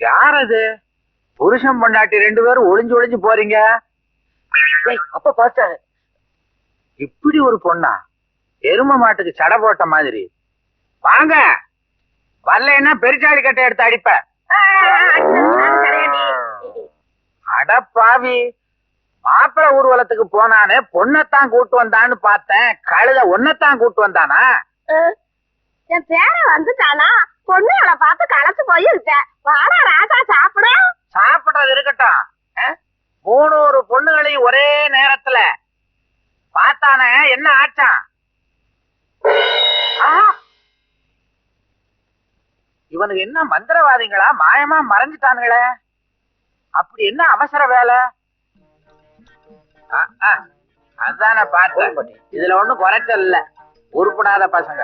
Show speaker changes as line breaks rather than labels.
யார் அது புருஷன் பொண்டாட்டி ரெண்டு பேரும் ஒளிஞ்சு ஒளிஞ்சு போறீங்க.
அப்பா பார்த்தாரு
இப்படி ஒரு பொண்ணா எரும மாட்டுக்கு சடை போட்ட மாதிரி? வாங்க. வரலைன்னா பெருச்சாளி கட்டை எடுத்து அடிப்ப. அட பாவி. மாப்பிள ஊர்வலத்துக்கு போனானே பொண்ணத்தான் கூட்டு வந்தான்னு பார்த்தேன். கழுத ஒன்னத்தான் கூட்டு வந்தானா?
என் பேரன் வந்துட்டானா? பொண்ணுகளை பார்த்து களைச்சு போயிருக்கேன் வாடா ராஜா சாப்பிட.
சாப்பிடுறது இருக்கட்டும்? மூணூறு பொண்ணுகளையும் ஒரே நேரத்துல பார்த்தானே என்ன ஆச்சான்! இவனுக்கு என்ன மந்திரவாதிகளா மாயமா மறைஞ்சிட்டானுங்களே. அப்படி என்ன அவசர வேலை? ஆ, ஆ, அதானே பார்த்தேன். இதுல ஒண்ணும் குறைச்சல் இல்ல. உருப்படாத பசங்க.